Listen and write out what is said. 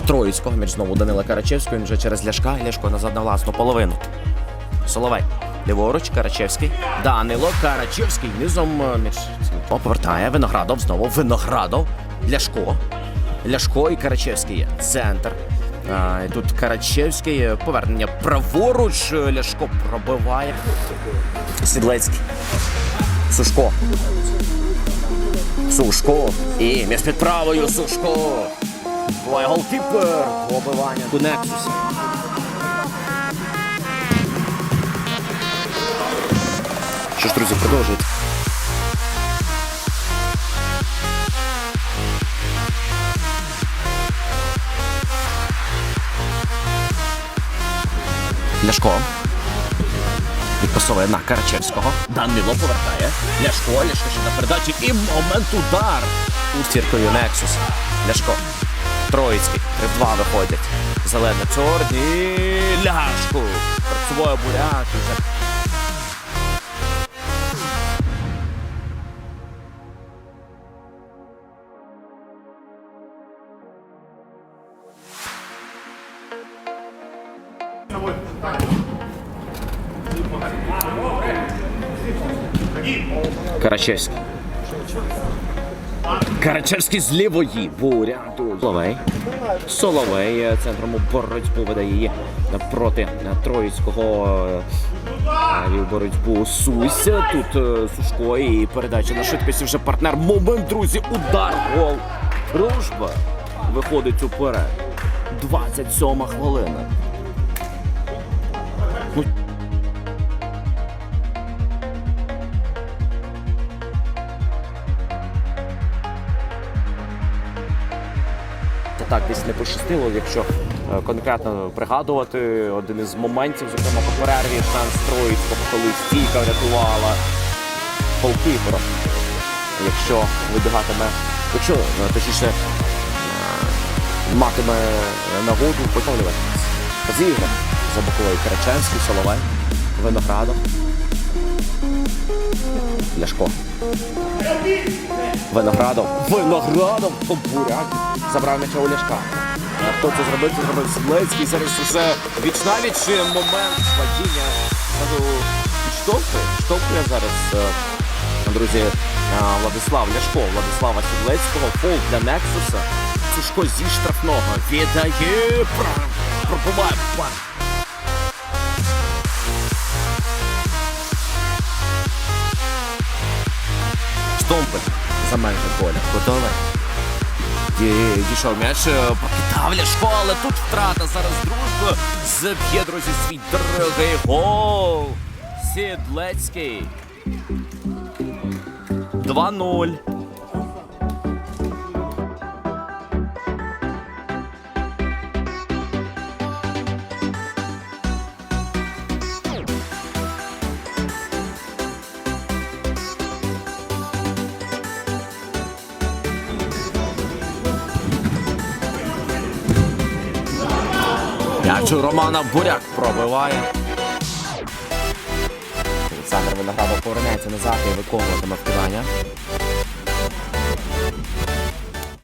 Троїцького. Між знову Данила Карачевського. Він вже через Ляшка. І Ляшко назад на власну половину. Соловей. Ліворуч, Карачевський. Данило Карачевський. Низом е, між повертає. Виноградов знову. Виноградов. Ляшко. Ляшко і Карачевський. Центр. А, тут Карачевський. Повернення праворуч. Ляшко пробиває. Сідлецький. Сушко. Сушко. І між під правою Сушко. Буває голкіпер. Побивання. У Нексусі. Що ж, друзі, продовжують. Ляшко. Відпасовує на Карачевського. Данило повертає. Ляшко, Ляшко ще на передачі. І момент удар. Устіркою Нексус. Ляшко. Троїцький. 3 в 2 виходять. Зелена чорні. Перед собою буряк. Карачевський. Карачевський з лівої. Буряту. Соловей. Соловей е, центром боротьбу веде її напроти е, Троїцького. е, боротьбу Суся. Тут Сушко і передача на швидкості вже партнер. Момент, друзі, удар, гол. Дружба виходить уперед. 27 хвилина. Так десь не пощастило, якщо е, конкретно пригадувати один із моментів, зокрема по перерві шанс Троїцького, коли стійка врятувала голкіпера. Якщо вибігатиме, якщо е, точніше е, матиме нагоду поновлювати. Зігра за боковий Караченський, Соловей, Виноградов. Ляшко. Виноградов. Виноградов! Буряк. Забрав м'яча у Ляшка. А Хто це зробив? Це зробив Сідлецький. Зараз уже віч момент падіння. Кажу, Підштовхує. Підштовхує зараз, е, друзі, е, Владислав Ляшко, Владислава Сідлецького. Фол для Нексуса. Сушко зі штрафного. Віддає. Пра- Пробиває. За межі поля. Готовий. Ді- Дійшов м'яч, е, покидав Ляшко, але тут втрата зараз дружба. Заб'є, друзі, свій дорогий гол. Сідлецький. 2-0. М'яч Романа Буряк пробиває. Олександр Виноградов повернеться назад і виконуватиме вкидання.